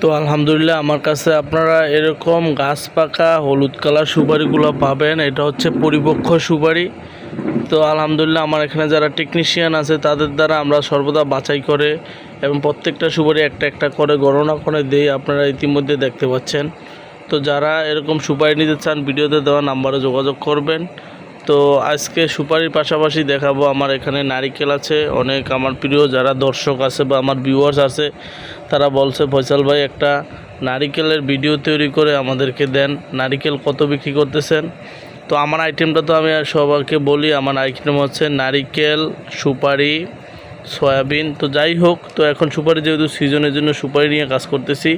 তো আলহামদুলিল্লাহ আমার কাছে আপনারা এরকম গাছ পাকা হলুদ কালার সুপারিগুলো পাবেন। এটা হচ্ছে পরিপক্ষ সুপারি। তো আলহামদুলিল্লাহ আমার এখানে যারা টেকনিশিয়ান আছে, তাদের দ্বারা আমরা সর্বদা বাছাই করে এবং প্রত্যেকটা সুপারি একটা একটা করে গণনা করে দিই। আপনারা ইতিমধ্যে দেখতে পাচ্ছেন। তো যারা এরকম সুপারি নিতে চান, ভিডিওতে দেওয়া নাম্বারে যোগাযোগ করবেন। তো আজকে সুপারির পাশাপাশি দেখাবো আমার এখানে নারিকেল আছে। অনেক আমার প্রিয় যারা দর্শক আছে বা আমার ভিউয়ার্স আছে, তারা বলছে, ফয়সাল ভাই, একটা নারিকেলের ভিডিও তৈরি করে আমাদেরকে দেন। নারিকেল কত বিক্রি করতেছেন? তো আমার আইটেমটা তো আমি সবাইকে বলি, আমার আইটেম হচ্ছে নারিকেল, সুপারি, সয়াবিন। তো যাই হোক, তো এখন সুপারি যেহেতু সিজনের জন্য সুপারি নিয়ে কাজ করতেছি।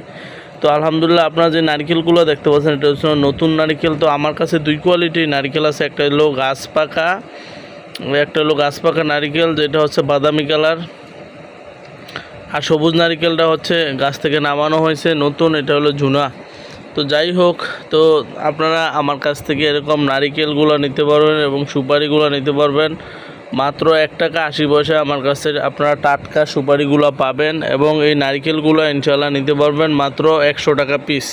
তো আলহামদুলিল্লাহ আপনারা যে নারকেলগুলো দেখতে পাচ্ছেন, এটা হচ্ছে নতুন নারকেল। তো আমার কাছে দুই কোয়ালিটির নারকেল আছে, একটা হলো গাছ পাকা, একটা হলো গাছ পাকা নারকেল, যেটা হচ্ছে বাদামি কালার। আর সবুজ নারকেলটা হচ্ছে গাছ থেকে নামানো হয়েছে, নতুন, এটা হলো ঝুনা। তো যাই হোক, তো আপনারা আমার কাছ থেকে এরকম নারিকেলগুলো নিতে পারবেন এবং সুপারিগুলো নিতে পারবেন। মাত্র এক টাকা আশি পয়সা আমার কাছে আপনারা টাটকা সুপারিগুলো পাবেন এবং এই নারিকেলগুলো ইনশাল্লাহ নিতে পারবেন মাত্র একশো টাকা পিস।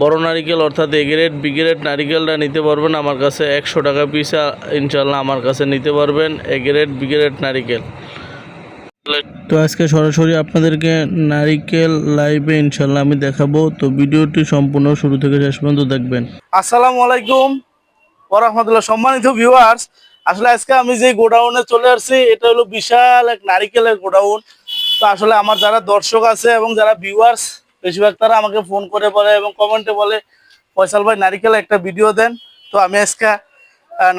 বড় নারিকেল অর্থাৎ এ গ্রেড বি গ্রেড নারিকেলটা নিতে পারবেন আমার কাছে একশো টাকা পিস ইনশাল্লাহ আমার কাছে নিতে পারবেন এ গ্রেড বি গ্রেড নারিকেল। তো আজকে সরাসরি আপনাদেরকে নারিকেল লাইভে ইনশাল্লাহ আমি দেখাবো। তো ভিডিওটি সম্পূর্ণ শুরু থেকে শেষ পর্যন্ত দেখবেন। আসসালামু আলাইকুম। ওরহমতুল্লাহ সম্মানিত ভিউয়ার্স আসলে আজকে আমি যে গোডাউনে চলে আসছি, এটা হলো বিশাল এক নারিকেলের গোডাউন। তো আসলে আমার যারা দর্শক আছে এবং যারা ভিউয়ার্স বেশিরভাগ তারা আমাকে ফোন করে বলে এবং কমেন্টে বলে, ফয়সাল ভাই, নারিকেল একটা ভিডিও দেন। তো আমি আজকে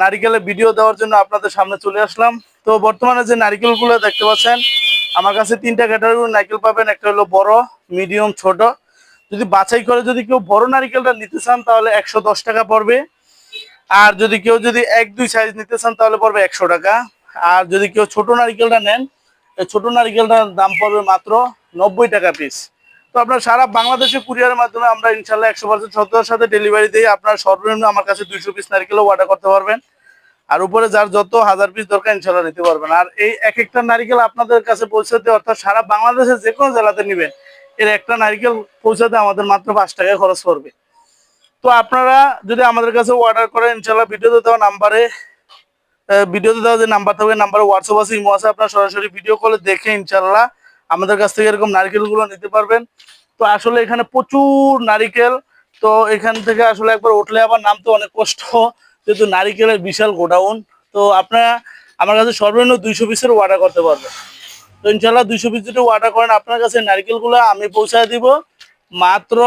নারিকেলের ভিডিও দেওয়ার জন্য আপনাদের সামনে চলে আসলাম। তো বর্তমানে যে নারিকেলগুলো দেখতে পাচ্ছেন, আমার কাছে তিনটা ক্যাটাগরি নারিকেল পাবেন। একটা হলো বড় মিডিয়াম ছোট। যদি বাছাই করে যদি কেউ বড় নারিকেলটা নিতে চান, তাহলে একশো দশ টাকা পড়বে। আর যদি কেউ যদি এক, দুই সাইজ নিতে চান, তাহলে পড়বে একশো টাকা। আর যদি কেউ ছোট নারিকেলটা নেন ছোট নারিকেলটার দাম পড়বে মাত্র নব্বই টাকা পিস তো আপনার সারা বাংলাদেশে কুরিয়ারের মাধ্যমে আমরা ইনশাল্লাহ একশো পার্সেন্ট সত্যতার সাথে ডেলিভারি দিই আপনার সর্বনিম্ন আমার কাছে দুইশো পিস নারিকেলও অর্ডার করতে পারবেন। আর উপরে যার যত হাজার পিস দরকার, ইনশাল্লাহ নিতে পারবেন। আর এই এক একটা নারিকেল আপনাদের কাছে পৌঁছাতে অর্থাৎ সারা বাংলাদেশের যে কোনো জেলাতে নেবেন, এর একটা নারিকেল পৌঁছাতে আমাদের মাত্র পাঁচ টাকা খরচ পড়বে। তো আপনারা যদি আমাদের কাছে অর্ডার করেন ইনশাল্লাহ ভিডিওতে দেওয়া নাম্বারে ভিডিওতে দেওয়া যে নাম্বার থাকবে নাম্বারে হোয়াটসঅ্যাপ আছে, ইমো আছে, আপনারা সরাসরি ভিডিও কলে দেখে ইনশাল্লাহ আমাদের কাছ থেকে এরকম নারিকেলগুলো নিতে পারবেন। তো আসলে এখানে প্রচুর নারিকেল, তো এখান থেকে আসলে একবার উঠলে আবার নামতে অনেক কষ্ট, যেহেতু নারিকেলের বিশাল গোডাউন। তো আপনারা আমার কাছে সর্বনিম্ন দুইশো পিসের অর্ডার করতে পারবেন। তো ইনশাল্লাহ দুইশো পিস যদি অর্ডার করেন, আপনার কাছে নারিকেলগুলো আমি পৌঁছায় দিব। মাত্র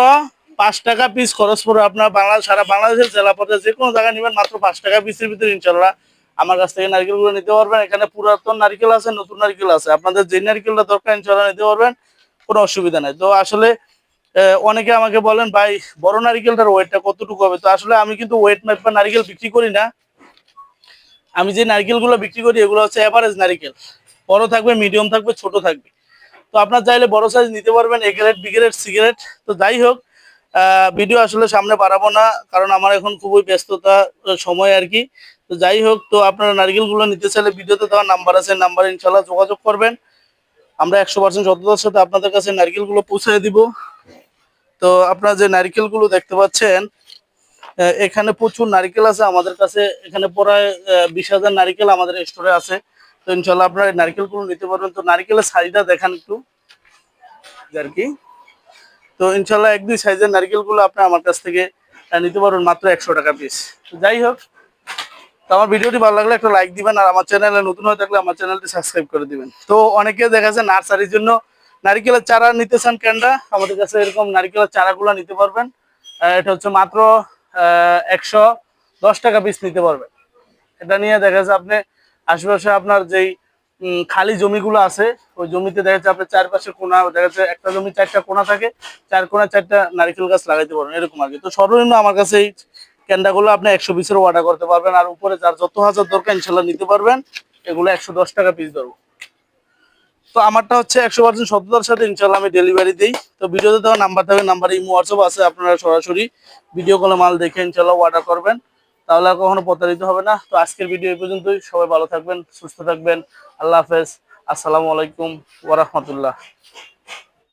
পাঁচ টাকা পিস খরচ পড়বে আপনার বাংলাদেশ সারা বাংলাদেশের জেলা পর্যায়ে যে কোনো জায়গায় নেবেন মাত্র পাঁচ টাকা পিসের ভিতরে ইনশাল্লাহ আমার কাছ থেকে নারকেলগুলো নিতে পারবেন। এখানে পুরাতন নারকেল আছে, নতুন নারকেল আছে। আপনাদের যে নারকেলটা দরকার ইনশাল্লাহ নিতে পারবেন। কোনো অসুবিধা নেই। তো আসলে অনেকে আমাকে বলেন, ভাই, বড় নারকেলটার ওয়েটটা কতটুকু হবে? তো আসলে আমি কিন্তু ওয়েট মাপা নারকেল বিক্রি করি না। আমি যে নারকেলগুলো বিক্রি করি, এগুলো হচ্ছে অ্যাভারেজ নারকেল। বড় থাকবে মিডিয়াম থাকবে, ছোট থাকবে। তো আপনার চাইলে বড় সাইজ নিতে পারবেন। A grade B grade cigarette তো যাই হোক ভিডিও আসলে সামনে বাড়াবো না, কারণ আমার এখন খুবই ব্যস্ততা সময় আর কি। তো যাই হোক, তো আপনারা নারকেলগুলো নিতে চাইলে ভিডিওতে দেওয়া নাম্বার আছে নাম্বারে ইনশাল্লাহ যোগাযোগ করবেন। আমরা একশো পার্সেন্ট সততার সাথে আপনাদের কাছে নারকেলগুলো পৌঁছে দিব। তো আপনারা যে নারকেলগুলো দেখতে পাচ্ছেন এখানে প্রচুর নারকেল আছে আমাদের কাছে। এখানে প্রায় বিশ হাজার নারকেল আমাদের স্টোরে আছে। তো ইনশাল্লাহ আপনারা এই নারকেলগুলো নিতে পারবেন। তো নারকেলের সাইজটা দেখান একটু। আর কি? তো ইনশাল্লাহ এক দুই সাইজের নারকেলগুলো আপনি আমার কাছ থেকে নিতে পারবেন মাত্র একশো টাকা পিস তো যাই হোক, তো আমার ভিডিওটি ভালো লাগলে একটা লাইক দিবেন আর আমার চ্যানেলে নতুন হয়ে থাকলে আমার চ্যানেলটি সাবস্ক্রাইব করে দিবেন। তো অনেকে দেখা যায় নার্সারির জন্য নারিকেলের চারা নিতে চান কেনরা আমাদের কাছে এরকম নারিকেলের চারাগুলো নিতে পারবেন। এটা হচ্ছে মাত্র একশো দশ টাকা পিস নিতে পারবেন। এটা নিয়ে দেখা যাচ্ছে আপনি আশেপাশে আপনার যেই খালি জমিগুলো আছে ওই জমিতে দেখা যাচ্ছে আপনার চারপাশে কোনা দেখা যাচ্ছে একটা জমি চারটা কোনা থাকে চার কোনা চারটা নারিকেল গাছ লাগাইতে পারবেন এরকম আর কি তো সর্বনিম্ন আমার কাছে এই ক্যান্ডাগুলো আপনি একশো পিসের অর্ডার করতে পারবেন আর উপরে যার যত হাজার দরকার ইনশাল্লাহ নিতে পারবেন এগুলো একশো দশ টাকা পিস ধরবো তো আমারটা হচ্ছে একশো পার্সেন্ট সততার সাথে ইনশাল্লাহ আমি ডেলিভারি দিই তো ভিডিওতে দেওয়া নাম্বার থাকবে নাম্বারে ইমো হোয়াটসঅ্যাপ আছে আপনারা সরাসরি ভিডিও কলে মাল দেখে ইনশাল্লাহ অর্ডার করবেন তাহলে আর কখনো প্রতারিত হবে না। তো আজকের ভিডিও এই পর্যন্তই। সবাই ভালো থাকবেন, সুস্থ থাকবেন। আল্লাহ হাফেজ। আসসালামু আলাইকুম ওরহমতুল্লাহ